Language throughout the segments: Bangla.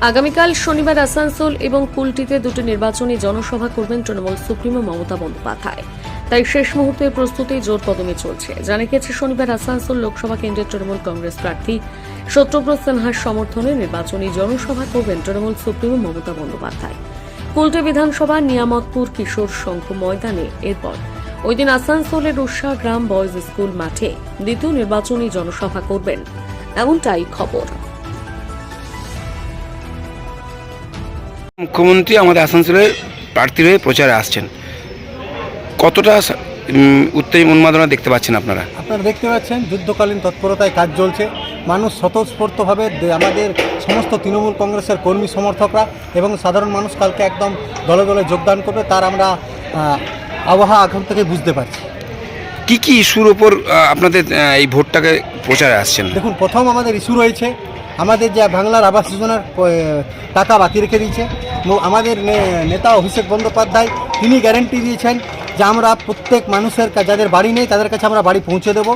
আগামীকাল শনিবার আসানসোল এবং কুলটিতে দুটি নির্বাচনী জনসভা করবেন তৃণমূল সুপ্রিমো মমতা বন্দ্যোপাধ্যায়। তাই শেষ মুহূর্তের প্রস্তুতি জোর কদমে চলছে। জানা গেছে শনিবার আসানসোল লোকসভা কেন্দ্রের তৃণমূল কংগ্রেস প্রার্থী সত্যব্রত সিনহার সমর্থনে নির্বাচনী জনসভা করবেন তৃণমূল সুপ্রিমো মমতা বন্দ্যোপাধ্যায়। কুলটি বিধানসভা নিয়ামতপুর কিশোর সংঘ ময়দানে এরপর। ওই দিন আসানসোলের উষা গ্রাম বয়েজ স্কুল মাঠে দ্বিতীয় নির্বাচনী জনসভা করবেন। এমনটাই খবর। মুখ্যমন্ত্রী আমাদের আসানসোলের প্রার্থী হয়ে প্রচারে আসছেন। কতটা উত্তেজ উন্মাদনা দেখতে পাচ্ছেন আপনারা? আপনারা দেখতে পাচ্ছেন, যুদ্ধকালীন তৎপরতায় কাজ চলছে। মানুষ স্বতঃস্ফূর্তভাবে আমাদের সমস্ত তৃণমূল কংগ্রেসের কর্মী সমর্থকরা এবং সাধারণ মানুষ কালকে একদম দলে দলে যোগদান করবে, তার আমরা আবহাওয়া এখন থেকে বুঝতে পারছি। কি কি ইস্যুর ওপর আপনাদের এই ভোটটাকে প্রচারে আসছেন? দেখুন, প্রথম আমাদের ইস্যু রয়েছে, আমাদের যে বাংলার আবাস যোজনার টাকা বাকি রেখে দিয়েছে। আমাদের নেতা অভিষেক বন্দ্যোপাধ্যায়, তিনি গ্যারেন্টি দিয়েছেন যে আমরা প্রত্যেক মানুষের যাদের বাড়ি নেই, তাদের কাছে আমরা বাড়ি পৌঁছে দেবো।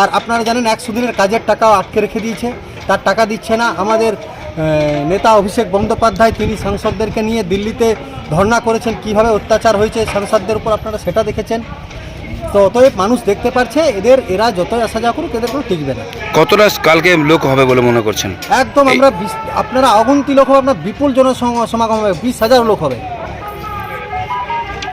আর আপনারা জানেন, একশো দিনের কাজের টাকাও আটকে রেখে দিয়েছে। তার টাকা দিচ্ছে না আমাদের নেতা অভিষেক বন্দ্যোপাধ্যায়, তিনি সাংসদদেরকে নিয়ে দিল্লিতে ধর্ণা করেছেন, কীভাবে অত্যাচার হয়েছে সাংসদদের উপর, আপনারা সেটা দেখেছেন। তো অতএব মানুষ দেখতে পারছে এদের এরা যতই আসা যাওয়া করুক এদের কোনো টিকবে না। কতটা কালকে লোক হবে বলে মনে করছেন? একদম আমরা বিশ- আপনারা অগন্তি লোক হবে আপনার বিপুল জনসমাগম হবে বিশ হাজার লোক হবে।